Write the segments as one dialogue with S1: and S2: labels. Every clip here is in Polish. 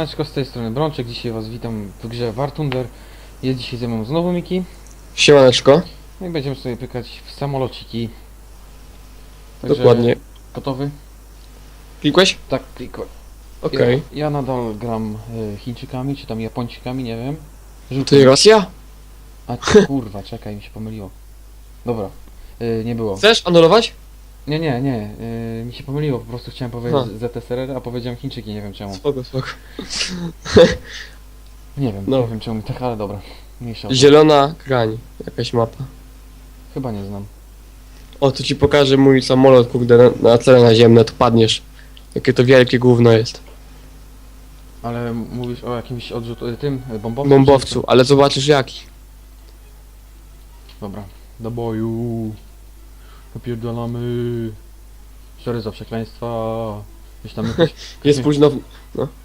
S1: Siemaneczko, z tej strony Brączek, dzisiaj was witam w grze War Thunder. Jest dzisiaj ze mną znowu Miki.
S2: Siemaneczko,
S1: No i będziemy sobie pykać w samolociki.
S2: dokładnie.
S1: Gotowy?
S2: Klikłeś?
S1: Tak, klikłem.
S2: Okej.
S1: Ja, ja nadal gram y, Chińczykami, czy tam Japończykami, nie wiem.
S2: Ty Rosja?
S1: A kurwa, czekaj, mi się pomyliło. Dobra, y, nie było.
S2: Chcesz anulować?
S1: Nie, nie, nie, y, mi się pomyliło, po prostu chciałem powiedzieć
S2: Ha.
S1: ZSRR, a powiedziałem Chińczyki, nie wiem czemu.
S2: Spoko, spoko.
S1: Nie wiem,
S2: No.
S1: nie wiem czemu mi tak, ale dobra. Mniejsza. o to.
S2: Zielona krań, jakaś mapa.
S1: Chyba nie znam.
S2: O, to ci pokażę mój samolot, kurde, na, na cele naziemne, to padniesz. Jakie to wielkie gówno jest.
S1: Ale mówisz o jakimś odrzutu, y, tym, y, bombowcu?
S2: Bombowcu, ale zobaczysz jaki.
S1: Dobra, do boju. Napierdalamy. Sorry za przekleństwa. Gdzieś tam ktoś,
S2: Jest późno.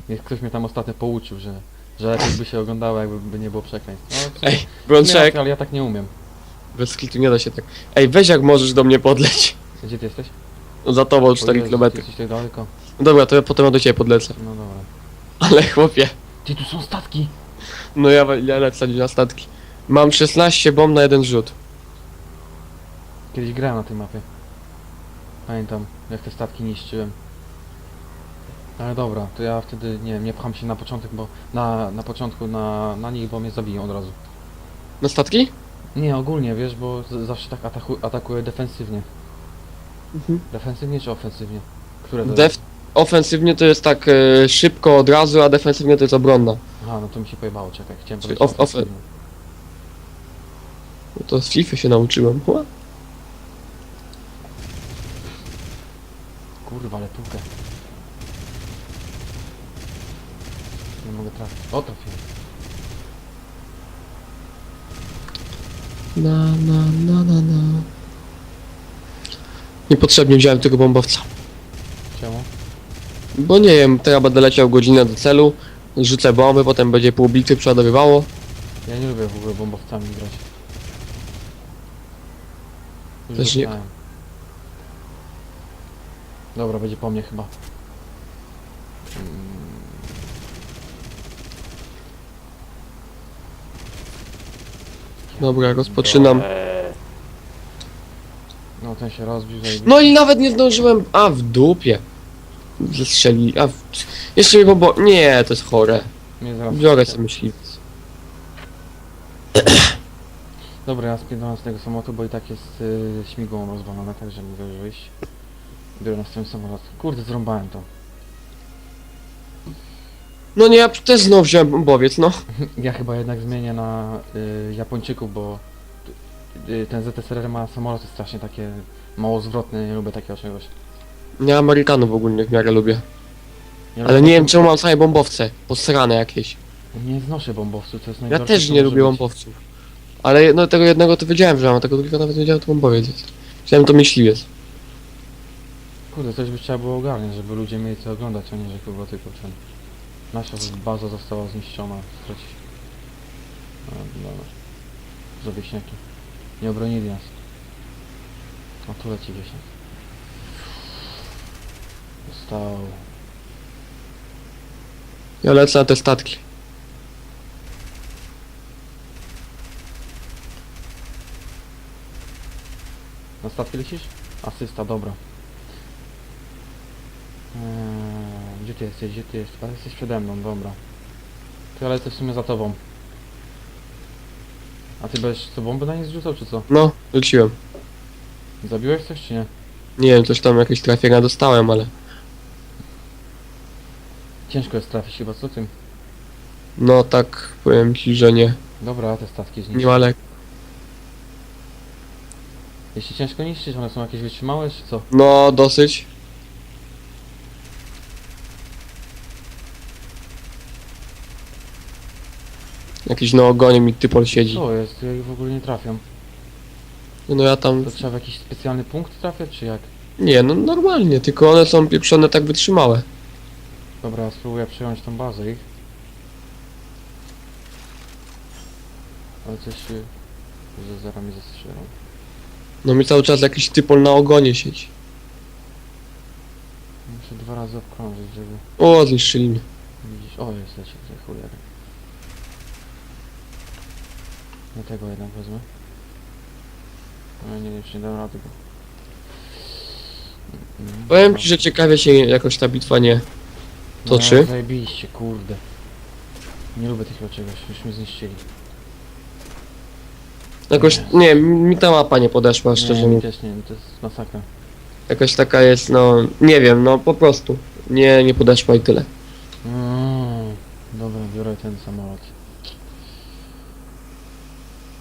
S1: jak ktoś mnie tam ostatnio pouczył, że, że lepiej by się oglądało, jakby nie było przekleństw. No,
S2: Ej, Brączek,
S1: ale ja tak nie umiem.
S2: bez kitu nie da się tak. Ej, weź jak możesz do mnie podleć.
S1: Gdzie ty jesteś?
S2: No za tobą
S1: O
S2: 4
S1: Jezu,
S2: km.
S1: Ty jesteś tak daleko.
S2: No dobra, to ja potem do ciebie podlecę.
S1: No dobra.
S2: Ale chłopie,
S1: Ty, tu są statki!
S2: no ja, ja lecę na statki. Mam 16 bomb na jeden rzut.
S1: Kiedyś grałem na tej mapie. Pamiętam, jak te statki niszczyłem. Ale dobra, to ja wtedy, nie nie pcham się na początek, bo na, na początku na, na nich, bo mnie zabiją od razu.
S2: Na statki?
S1: Nie, ogólnie, wiesz, bo z- zawsze tak ataku, atakuję defensywnie.
S2: Mhm.
S1: Defensywnie czy ofensywnie? Które to
S2: Def ofensywnie to jest tak e, szybko od razu, a defensywnie to jest obronna.
S1: Aha, no to mi się pojebało, czekaj, chciałem
S2: Czyli
S1: powiedzieć
S2: off-
S1: ofensywnie.
S2: No to z FIFA się nauczyłem. Ła.
S1: Kurwa, ale. Nie mogę trafić. O, trafiłem.
S2: Na, na, na, na, na. Niepotrzebnie wziąłem tego bombowca.
S1: Czemu?
S2: Bo nie wiem, teraz będę leciał godzinę do celu, rzucę bomby, potem będzie pół bitwy przeładowywało.
S1: Ja nie lubię w ogóle bombowcami grać. Już
S2: Też nie-.
S1: Dobra, będzie po mnie chyba.
S2: Dobra, rozpoczynam.
S1: No ten się rozbił, zajebiście.
S2: No i nawet nie zdążyłem. A w dupie. Zestrzeli. A w... Jeszcze mi bombo. Nie, to jest chore.
S1: Mnie zaraz
S2: Biorę sobie myśliwiec.
S1: Dobra, ja spierdalam z tego samolotu, bo i tak jest y, śmigło rozwalone, także mogę wyjść. Biorę następny samolot. Kurde, zrąbałem to.
S2: No nie, ja też znowu wziąłem bombowiec, no.
S1: Ja chyba jednak zmienię na y, Japończyków, bo y, ten ZSRR ma samoloty strasznie takie mało zwrotne, nie lubię takiego czegoś.
S2: Ja Amerykanów ogólnie w miarę lubię.
S1: Ja
S2: Ale nie wiem czemu mam same bombowce. Posrane jakieś.
S1: Nie znoszę bombowców, to jest
S2: Ja
S1: najgorsze.
S2: też
S1: co
S2: nie
S1: może
S2: lubię
S1: być.
S2: bombowców. Ale no tego jednego to wiedziałem, że mam, a tego drugiego nawet nie wiedziałem, to bombowiec jest. Chciałem to myśliwiec.
S1: Kurde, coś by trzeba było ogarniać, żeby ludzie mieli co oglądać, a nie, że kurwa tylko ten... Nasza baza została zniszczona, stracić. No, dobra. Za wieśniaki. Nie obronili nas. A tu leci wieśniak. Został...
S2: Ja lecę na te statki.
S1: Na statki lecisz? Asysta, dobra. Eee, gdzie ty jesteś? Gdzie ty jesteś? A jesteś przede mną, dobra. To ja lecę w sumie za tobą. A ty będziesz co bomby na nie zrzucał, czy co?
S2: No, rzuciłem.
S1: Zabiłeś coś, czy nie?
S2: Nie wiem, coś tam jakieś trafienia dostałem, ale...
S1: Ciężko jest trafić chyba, co tym?
S2: No tak, powiem ci, że nie.
S1: Dobra, a te statki
S2: Nie
S1: zniszczyć.
S2: ma lek.
S1: Jeśli ciężko niszczyć, one są jakieś wytrzymałe, czy co?
S2: No, dosyć. Jakiś na ogonie mi typol siedzi.
S1: Co jest? Ja ich w ogóle nie trafiam.
S2: No ja tam...
S1: To trzeba w jakiś specjalny punkt trafiać, czy jak?
S2: Nie, no normalnie, tylko one są pieprzone tak wytrzymałe.
S1: Dobra, spróbuję przejąć tą bazę ich. Ale coś się... że zaraz mnie zastrzelą.
S2: No mi cały czas jakiś typol na ogonie siedzi.
S1: Muszę dwa razy obkrążyć, żeby...
S2: O, zniszczyli mnie.
S1: Widzisz? O, jest leci tutaj chujer. Ja tego jednak wezmę. No nie, już nie dam rady go. Mm,
S2: Powiem
S1: no.
S2: ci, że ciekawie się jakoś ta bitwa nie...
S1: No,
S2: toczy.
S1: Zajebiście, kurde. Nie lubię takiego czegoś, już mnie zniszczyli.
S2: Jakoś, nie, mi ta mapa nie podeszła, szczerze
S1: nie, mi
S2: mówiąc.
S1: też nie, to jest masakra.
S2: Jakaś taka jest, no, nie wiem, no po prostu. Nie, nie podeszła i tyle.
S1: Mm, dobra, biorę ten samolot.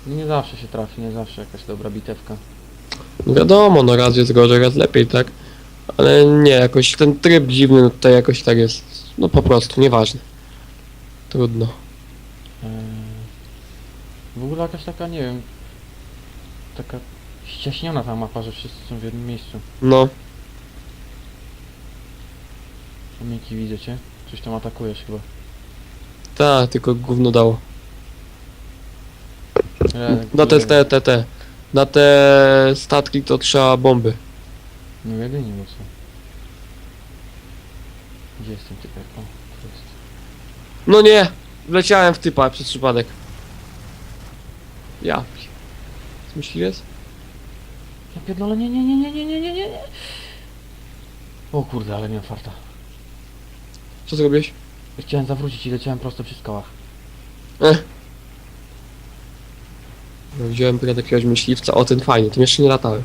S1: Nie zawsze się trafi, nie zawsze jakaś dobra bitewka.
S2: No wiadomo, no raz jest gorzej, raz lepiej, tak? Ale nie, jakoś ten tryb dziwny no tutaj jakoś tak jest, no po prostu, nieważne. Trudno.
S1: Eee, w ogóle jakaś taka, nie wiem, taka ścieśniona ta mapa, że wszyscy są w jednym miejscu.
S2: No,
S1: Miki, widzę cię. Coś tam atakujesz chyba.
S2: tak, tylko gówno dało. Na te, te, te, te. Na te statki to trzeba bomby.
S1: No bo co? Gdzie jest ten typek? O, tu jest.
S2: No nie! Wleciałem w typa przez przypadek. Ja. pi- Myśliwiec?
S1: Ja pierdolę, nie, nie, nie, nie, nie, nie, nie, nie, nie. O kurde, ale miałem farta.
S2: Co zrobiłeś?
S1: Chciałem zawrócić i leciałem prosto przy skałach.
S2: No, Widziałem akurat jakiegoś myśliwca, o ten fajnie, tym jeszcze nie latałem.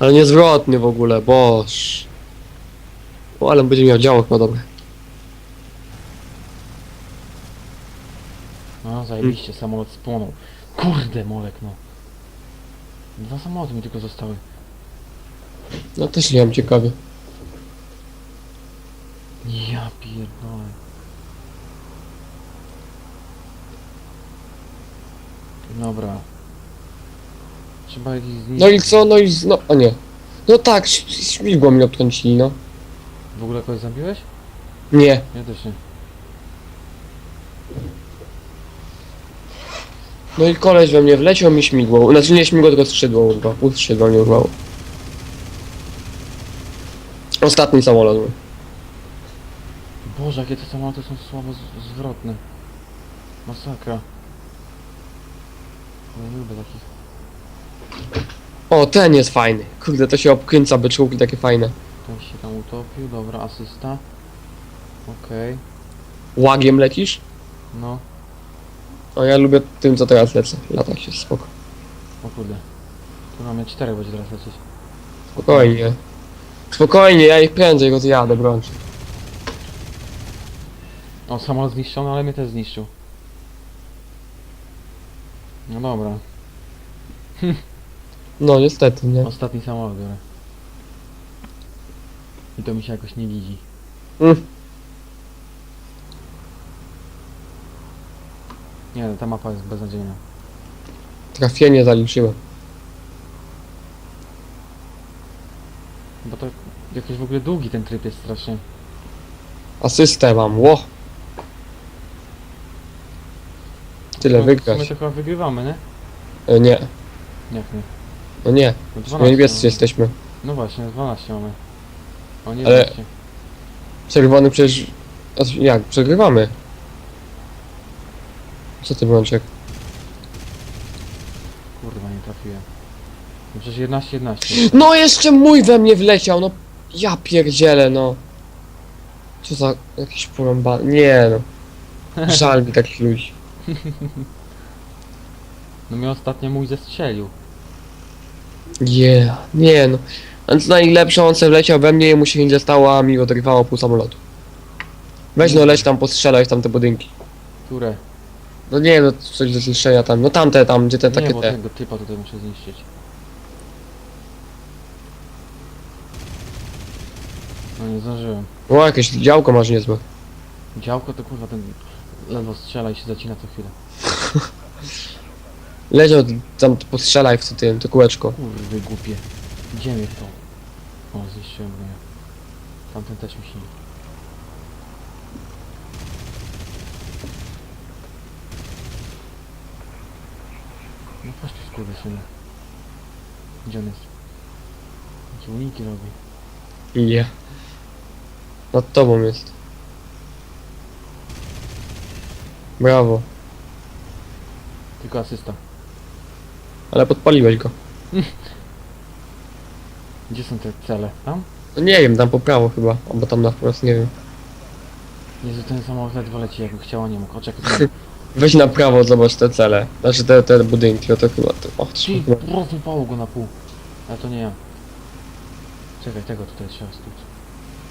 S2: Ale niezwrotny w ogóle, boż. O, ale będzie miał działo chyba dobre.
S1: No, zajebiście, samolot spłonął. Kurde, molek, no. Dwa samoloty mi tylko zostały.
S2: No też nie mam ciekawie.
S1: Ja pierdolę. Dobra. Trzeba ich zniszczyć.
S2: No i co, no i z... no, a nie. No tak, ś- śmigło mi odkręcili, no.
S1: W ogóle kogoś zabiłeś?
S2: Nie.
S1: Ja też nie.
S2: No i koleś we mnie wleciał mi śmigło. Znaczy nie śmigło, tylko skrzydło urwało. Pół skrzydła mnie urwało. Ostatni samolot. był.
S1: Boże, jakie te samoloty są słabo z- zwrotne. Masakra. Ja nie lubię takich.
S2: O, ten jest fajny. Kurde, to się obkręca byczówki takie fajne.
S1: Ten się tam utopił, dobra, asysta. Okej,
S2: Łagiem lecisz?
S1: no.
S2: O, ja lubię tym, co teraz lecę. Lata się spoko.
S1: O kurde. Tu mamy czterech będzie teraz lecieć.
S2: Spokojnie. Spokojnie, ja ich prędzej rozjadę, brącz.
S1: O, samolot zniszczony, ale mnie też zniszczył. No dobra,
S2: No, niestety, nie?
S1: ostatni samolot biorę. I to mi się jakoś nie widzi.
S2: Mm.
S1: Nie, no, ta mapa jest beznadziejna.
S2: Trafienie zaliczyłem.
S1: Bo to jakiś w ogóle długi ten tryb jest strasznie.
S2: Asystę mam, ło. Tyle
S1: No, W sumie to chyba wygrywamy, nie?
S2: E, nie,
S1: Jak nie?
S2: No nie.
S1: No
S2: My
S1: 12
S2: niebiescy
S1: mamy.
S2: jesteśmy.
S1: No właśnie, 12 mamy. O nie,
S2: Ale-
S1: 12.
S2: Czerwony przecież... A c- jak? Przegrywamy. Co ty, Brączek?
S1: Kurwa, nie trafiłem. No przecież 11, 11.
S2: No jeszcze mój we mnie wleciał, no. Ja pierdzielę, no. Co za jakiś porąbany. Nie no. Żal mi takich ludzi.
S1: No mnie ostatnio mój zestrzelił.
S2: Yeah, nie no. Co najlepsze, on se wleciał we mnie i mu się nie stało, a mi odrywało pół samolotu. Weź no leć tam, postrzelaj w tamte budynki.
S1: Które?
S2: No nie no, coś do zniszczenia tam. No tamte tam, gdzie te
S1: nie,
S2: takie
S1: bo
S2: te.
S1: tego typa tutaj muszę zniszczyć. No nie zdążyłem.
S2: O, jakieś działko masz niezłe.
S1: Działko to kurwa ten ledwo strzela i się zacina co chwilę.
S2: Od, tam postrzelaj w tym, to kółeczko.
S1: Kurwy głupie. Gdzie mnie to? O, zniszczyłem ja. Tamten też mi się nie... No chodź tu skurwysynu. Gdzie on jest? Jakie uniki robi?
S2: Yeah. Nad tobą jest. Brawo.
S1: Tylko asysta.
S2: Ale podpaliłeś go.
S1: Gdzie są te cele? Tam?
S2: No nie wiem, tam po prawo chyba. Albo tam na wprost, nie wiem.
S1: Jezu, ten samochód ledwo leci, jakby chciał, nie mógł. O, czekaj,
S2: Weź na prawo, zobacz te cele. Znaczy te, te budynki, o to chyba... To, o,
S1: Ci,
S2: chyba.
S1: rozrypało go na pół. Ale to nie ja. Czekaj, tego tutaj trzeba stuć.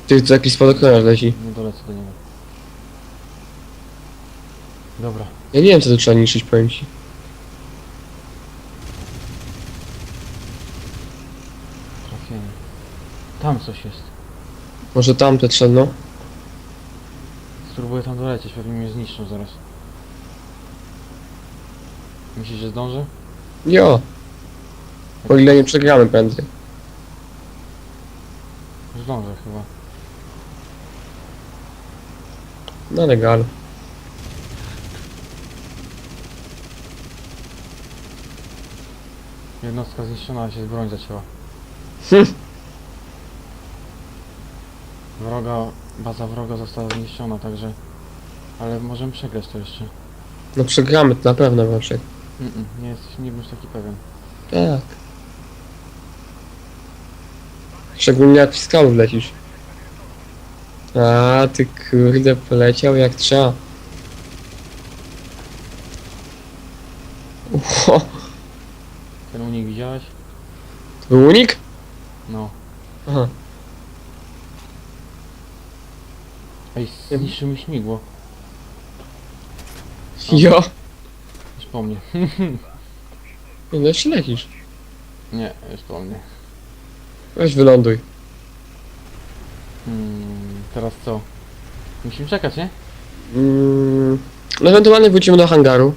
S2: Ty, tu jakiś spadochroniarz leci.
S1: Nie dolecę do niego. Dobra.
S2: Ja nie wiem, co tu trzeba niszczyć, powiem ci.
S1: Trafienie. Tam coś jest.
S2: Może tamte trzeba, no.
S1: Spróbuję tam dolecieć, pewnie mnie zniszczą zaraz. Myślisz, że zdążę?
S2: Jo. O ile nie przegramy prędzej.
S1: Zdążę chyba.
S2: No legal.
S1: Jednostka zniszczona, ale się broń zacięła.
S2: Hm.
S1: Wroga, baza wroga została zniszczona, także... Ale możemy przegrać to jeszcze.
S2: No przegramy to na pewno raczej.
S1: Mm -mm, nie jesteś, nie byłem taki pewien.
S2: Tak. Szczególnie jak w skalów lecisz. A ty kurde poleciał jak trzeba. Uho,
S1: Ten unik widziałeś?
S2: to był unik?
S1: No.
S2: Aha.
S1: Ej, zniszczy mi śmigło.
S2: Jo.
S1: Już po mnie.
S2: No jeszcze lecisz.
S1: Nie, już po mnie.
S2: Weź wyląduj.
S1: Hmm, teraz co? Musimy czekać, nie?
S2: Mm, no ewentualnie wrócimy do hangaru.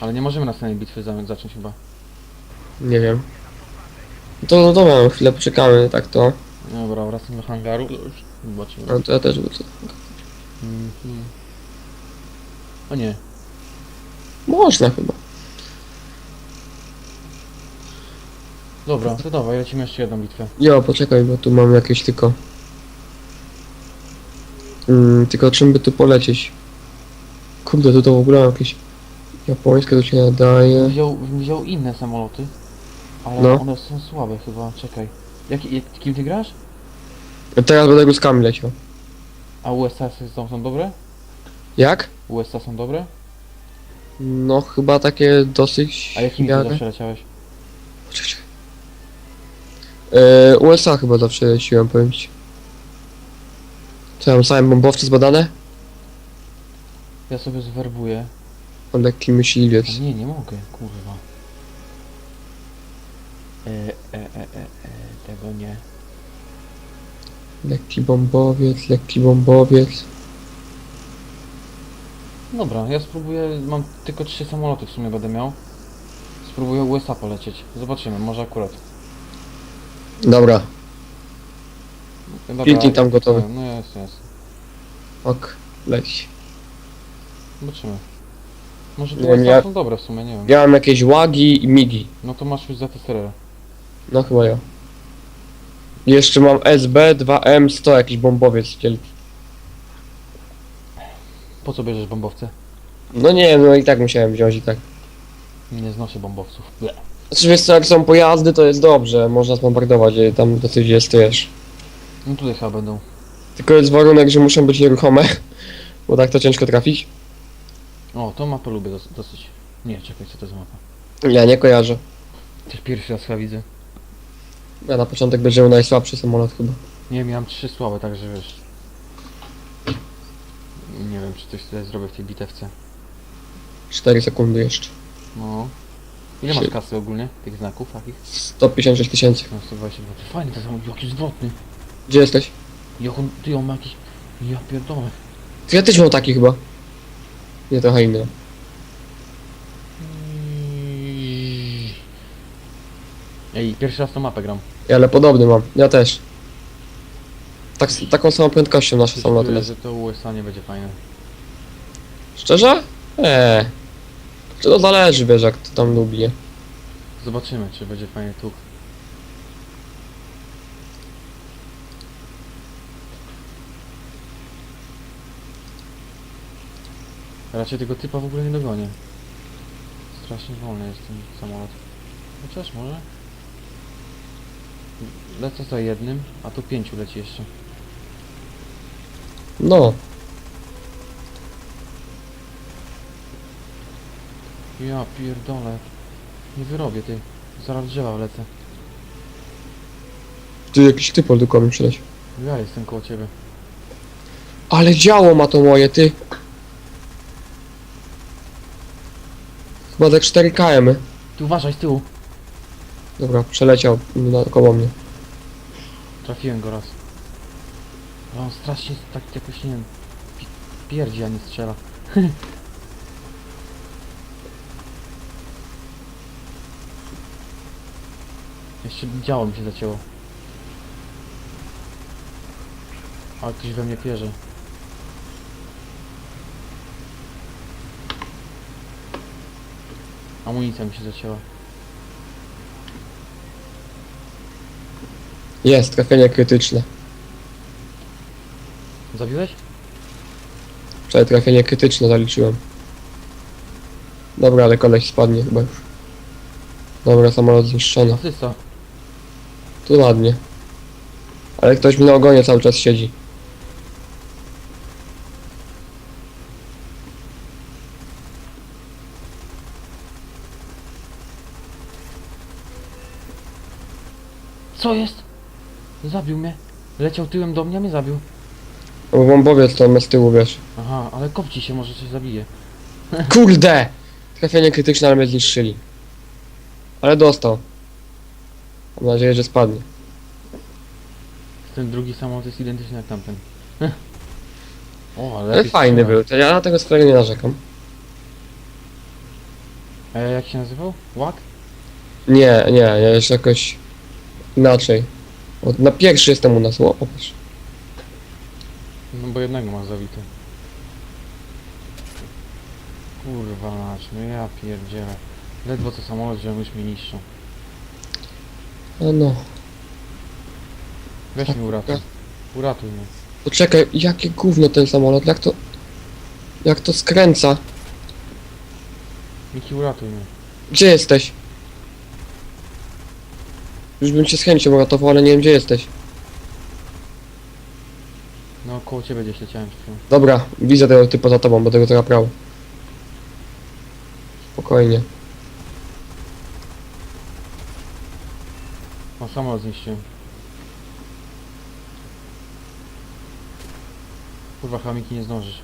S1: Ale nie możemy następnej bitwy za- zacząć chyba.
S2: Nie wiem. To no dobra, no chwilę poczekamy, tak to.
S1: Dobra, wracam do hangaru. Już Zobaczymy.
S2: No to ja też wrócę.
S1: Mhm. O nie.
S2: Można chyba.
S1: Dobra, to dawaj, lecimy jeszcze jedną bitwę.
S2: Jo, poczekaj, bo tu mam jakieś tylko... Mm, tylko czym by tu polecieć? Kurde, tu to w ogóle jakieś... Japońskie to się nadaje.
S1: Wziął, wziął inne samoloty, ale
S2: No.
S1: one są słabe chyba, czekaj. Jak, jak, kim ty grasz?
S2: Teraz będę ruskami leciał.
S1: A USA są, są dobre?
S2: Jak?
S1: USA są dobre?
S2: No chyba takie dosyć...
S1: A jakimi
S2: miarę-
S1: zawsze leciałeś?
S2: Czekaj, czekaj. E, USA chyba zawsze leciłem, powiem ci. Co, mam same bombowce zbadane?
S1: Ja sobie zwerbuję.
S2: O lekki myśliwiec.
S1: A nie, nie mogę, kurwa. E, e, e, e, e, tego nie.
S2: Lekki bombowiec, lekki bombowiec.
S1: Dobra, ja spróbuję, mam tylko trzy samoloty w sumie będę miał. Spróbuję USA polecieć. Zobaczymy, może akurat.
S2: Dobra,
S1: Dobra,
S2: Pilnik tam gotowy.
S1: No jest, jest.
S2: ok, leć.
S1: Zobaczymy. Może
S2: Nie
S1: te USA
S2: ja-
S1: są dobre w sumie, nie wiem.
S2: Ja mam jakieś łagi i migi.
S1: No to masz już za TSRR.
S2: No chyba ja. Jeszcze mam SB 2M100 jakiś bombowiec wielki.
S1: Po co bierzesz bombowce?
S2: No nie wiem, no i tak musiałem wziąć i tak.
S1: Nie znoszę bombowców. Ble.
S2: Znaczy wiesz co, jak są pojazdy to jest dobrze, można zbombardować je tam dosyć jest wiesz.
S1: No tutaj chyba będą.
S2: Tylko jest warunek, że muszą być nieruchome, bo tak to ciężko trafić.
S1: O, tą mapę lubię dos dosyć. Nie, czekaj, co to za mapa?
S2: Ja nie kojarzę.
S1: Też pierwszy raz chyba widzę.
S2: Ja na początek będziemy najsłabszy samolot chyba.
S1: Nie wiem, ja mam trzy słabe, także wiesz. Nie wiem, czy coś tutaj zrobię w tej bitewce.
S2: 4 sekundy jeszcze.
S1: No. Ile masz
S2: Trzy.
S1: kasy ogólnie? Tych znaków takich?
S2: 156 tysięcy.
S1: No 122. Fajny to samochód, jaki zwrotny.
S2: Gdzie jesteś?
S1: Jak on, ty on ma jakiś... Ja pierdolę.
S2: Ja też mam taki chyba. Nie, trochę inny.
S1: Ej, pierwszy raz tą mapę gram.
S2: Ja, ale podobny mam. Ja też. Tak, z taką samą prędkością nasze samoloty
S1: Czuję, że to USA nie będzie fajne.
S2: Szczerze? Eee. To zależy, wiesz, jak to tam lubi, nie?
S1: Zobaczymy, czy będzie fajnie tu. Raczej tego typa w ogóle nie dogonię. Strasznie wolny jest ten samolot. Chociaż może. Lecę za jednym, a tu pięciu leci jeszcze.
S2: No,
S1: Ja pierdolę. Nie wyrobię ty. Zaraz drzewa lecę.
S2: tu jakiś typol tylko mi przyleć.
S1: Ja jestem koło ciebie.
S2: Ale działo ma to moje, ty. Chyba za 4 km.
S1: Ty uważaj z tyłu.
S2: Dobra, przeleciał koło mnie.
S1: Trafiłem go raz. Ale on strasznie tak jakoś nie wiem. pi- Pierdzi, a nie strzela. Jeszcze działo mi się zacięło. Ale ktoś we mnie pierze. Amunicja mi się zacięła.
S2: Jest, trafienie krytyczne.
S1: Zabiłeś?
S2: Wczoraj trafienie krytyczne zaliczyłem. Dobra, ale koleś spadnie chyba już. Dobra, samolot zniszczony.
S1: Asysta.
S2: Tu ładnie. Ale ktoś mi na ogonie cały czas siedzi.
S1: Co jest? Zabił mnie. Leciał tyłem do mnie, a mnie zabił.
S2: Bo bombowiec to mnie z tyłu, wiesz.
S1: Aha, ale kopci się, może coś zabije.
S2: Kurde! Trafienie krytyczne, ale mnie zniszczyli. Ale dostał. Mam nadzieję, że spadnie.
S1: Ten drugi samolot jest identyczny jak tamten. o, ale,
S2: Ale
S1: lepiej
S2: fajny
S1: strzela.
S2: był, to ja na tego swojego nie narzekam.
S1: A jak się nazywał? Łak?
S2: Nie, nie, ja jeszcze jakoś inaczej. O, na pierwszy jestem u nas, o, popatrz.
S1: No bo jednego masz zabity. Kurwa mać, no ja pierdzielę. Ledwo co samolot wziąłem, już mnie niszczą.
S2: No no.
S1: Weź mnie uratuj. Uratuj mnie.
S2: Poczekaj, jakie gówno ten samolot, jak to... Jak to skręca?
S1: Miki, uratuj mnie.
S2: Gdzie jesteś? Już bym cię z chęcią uratował, ale nie wiem gdzie jesteś.
S1: No koło ciebie gdzieś leciałem przed chwilą.
S2: Dobra, widzę tego typa za tobą, będę go teraz prawo. Spokojnie.
S1: O, samolot zniszczyłem. Kurwa, chamiki nie zdążysz.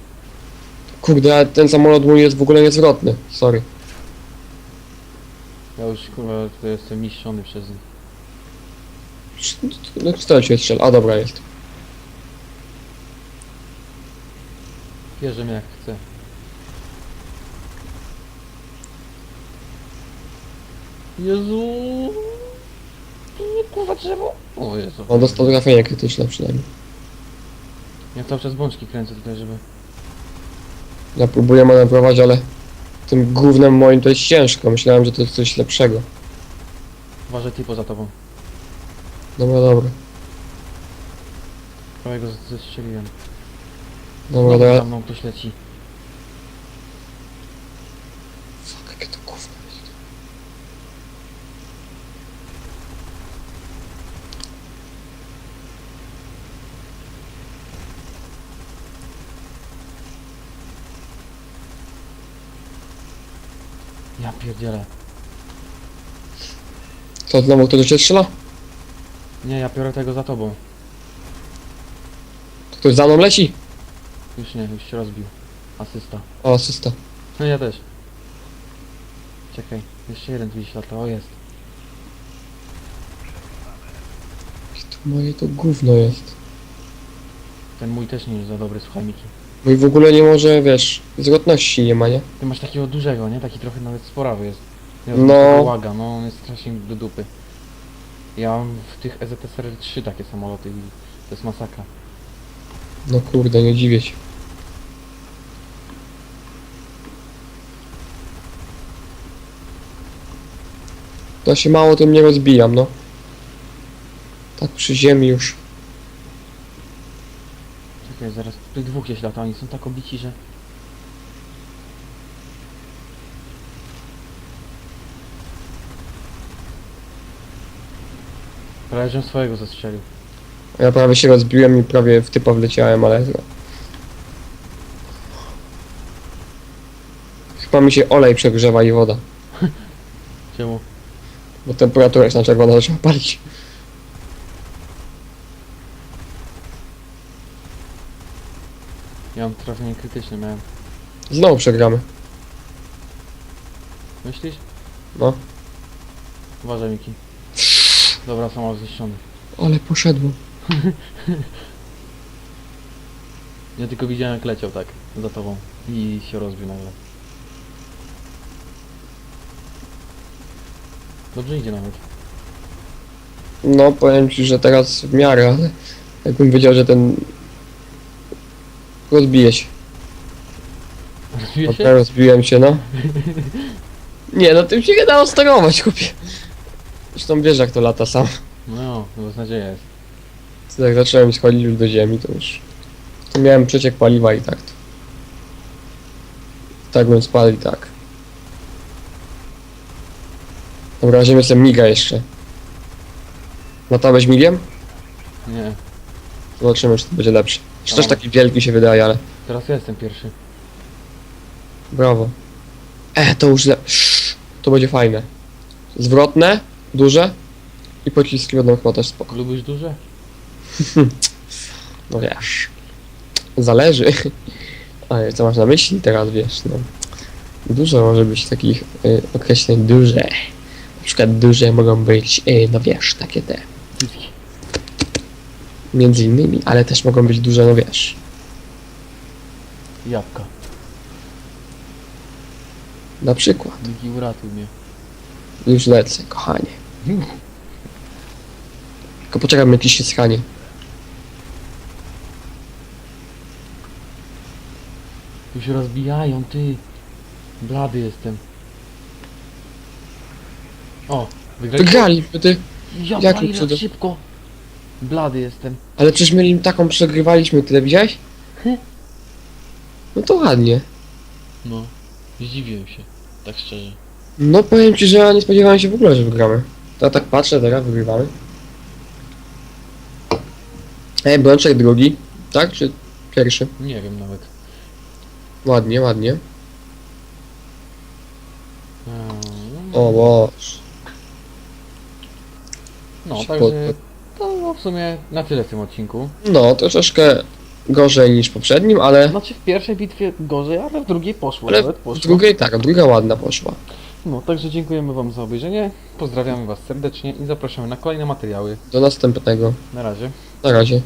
S2: Kurde, ale ten samolot mój jest w ogóle niezwrotny. Sorry.
S1: Ja już kurwa tutaj jestem niszczony przez nich.
S2: No, kto cię strzela? A dobra, jest.
S1: Bierze mnie jak chce. Jezu! Nie kurwa drzewo! O Jezu.
S2: On dostał trafienie krytyczne przynajmniej.
S1: Ja cały czas bączki kręcę tutaj, żeby...
S2: Ja próbuję manewrować, ale tym gównem moim to jest ciężko. Myślałem, że to jest coś lepszego.
S1: Uważaj ty poza tobą.
S2: Dobra, dobra.
S1: Prawie go zestrzeliłem.
S2: Dobra,
S1: Znowu
S2: dobra.
S1: za mną ktoś leci.
S2: Fuck, jakie to gówno jest.
S1: Ja pierdzielę.
S2: Co, znowu ktoś do ciebie strzela?
S1: Ja biorę tego za tobą.
S2: Ktoś za mną leci?
S1: Już nie, już się rozbił. Asysta.
S2: O, asysta.
S1: No ja też. Czekaj, jeszcze jeden gdzieś lata, o jest.
S2: Jakie to moje to gówno jest.
S1: Ten mój też nie jest za dobry, słuchaj Miki.
S2: I w ogóle nie może, wiesz, zwrotności nie ma, nie?
S1: Ty masz takiego dużego, nie? Taki trochę nawet sporawy jest. Ja
S2: No.
S1: no. Łaga, no on jest strasznie do dupy. Ja mam w tych EZSR 3 takie samoloty i to jest masakra.
S2: No kurde, nie dziwię się. To się mało tym nie rozbijam, no. Tak przy ziemi już.
S1: Czekaj, zaraz, tutaj dwóch gdzieś lata, oni są tak obici, że... Prawie żem swojego zestrzelił.
S2: Ja prawie się rozbiłem i prawie w typa wleciałem, ale. Chyba mi się olej przegrzewa i woda,
S1: Czemu?
S2: bo temperatura jest na czerwono zaczęła palić.
S1: Ja mam trafienie krytyczne miałem.
S2: Znowu przegramy.
S1: Myślisz?
S2: No.
S1: Uważaj Miki. Dobra, samolot zniszczony.
S2: Ale poszedłem.
S1: Ja tylko widziałem jak leciał tak za tobą i się rozbił nagle. Dobrze idzie nawet.
S2: No, powiem ci, że teraz w miarę, ale jakbym wiedział, że ten... Rozbije się.
S1: Rozbije się?
S2: rozbiłem się, no. Nie, no tym się nie dało sterować, chłopie. Zresztą wiesz, jak to lata sam.
S1: No, beznadzieja jest.
S2: To Jak zacząłem schodzić już do ziemi, to już... To miałem przeciek paliwa i tak to. Tak bym spadł i tak. Dobra, ziemię sobie miga jeszcze. Latałeś migiem?
S1: Nie,
S2: Zobaczymy, czy to będzie lepsze. Czy też
S1: Dobra.
S2: taki wielki się wydaje, ale...
S1: teraz ja jestem pierwszy.
S2: Brawo. E, to już le... To będzie fajne. Zwrotne, duże i pociski będą chyba też spoko.
S1: Lubisz duże?
S2: No wiesz. Zależy. Ale co masz na myśli teraz, wiesz, no. Dużo może być takich y, określeń duże. Na przykład duże mogą być, y, no wiesz, takie te. Między innymi, ale też mogą być duże, no wiesz.
S1: Jabłka.
S2: Na przykład.
S1: Miki uratuj mnie.
S2: Już lecę, kochanie. Tylko poczekaj, jakiś się schanie.
S1: Tu się rozbijają, ty. Blady jestem. O, wygraliśmy.
S2: Wygraliśmy, ty.
S1: Ja
S2: Jakim
S1: pali,
S2: cudem?
S1: szybko. Blady jestem.
S2: Ale przecież mieli taką przegrywaliśmy tyle, widziałeś? No to ładnie.
S1: No, zdziwiłem się. Tak szczerze.
S2: No powiem ci, że ja nie spodziewałem się w ogóle, że wygramy. To tak patrzę, teraz wygrywamy. Ej, Brączek drugi, tak? Czy pierwszy?
S1: Nie wiem nawet.
S2: Ładnie, ładnie.
S1: Eee,
S2: O.
S1: No,
S2: się
S1: także to no, w sumie na tyle w tym odcinku.
S2: No, troszeczkę gorzej niż w poprzednim, ale,
S1: Znaczy w pierwszej bitwie gorzej, ale w drugiej poszło
S2: ale
S1: nawet.
S2: w
S1: Poszło.
S2: drugiej tak, druga ładna poszła.
S1: No, także dziękujemy Wam za obejrzenie. Pozdrawiamy Was serdecznie i zapraszamy na kolejne materiały.
S2: Do następnego.
S1: Na razie.
S2: Na razie.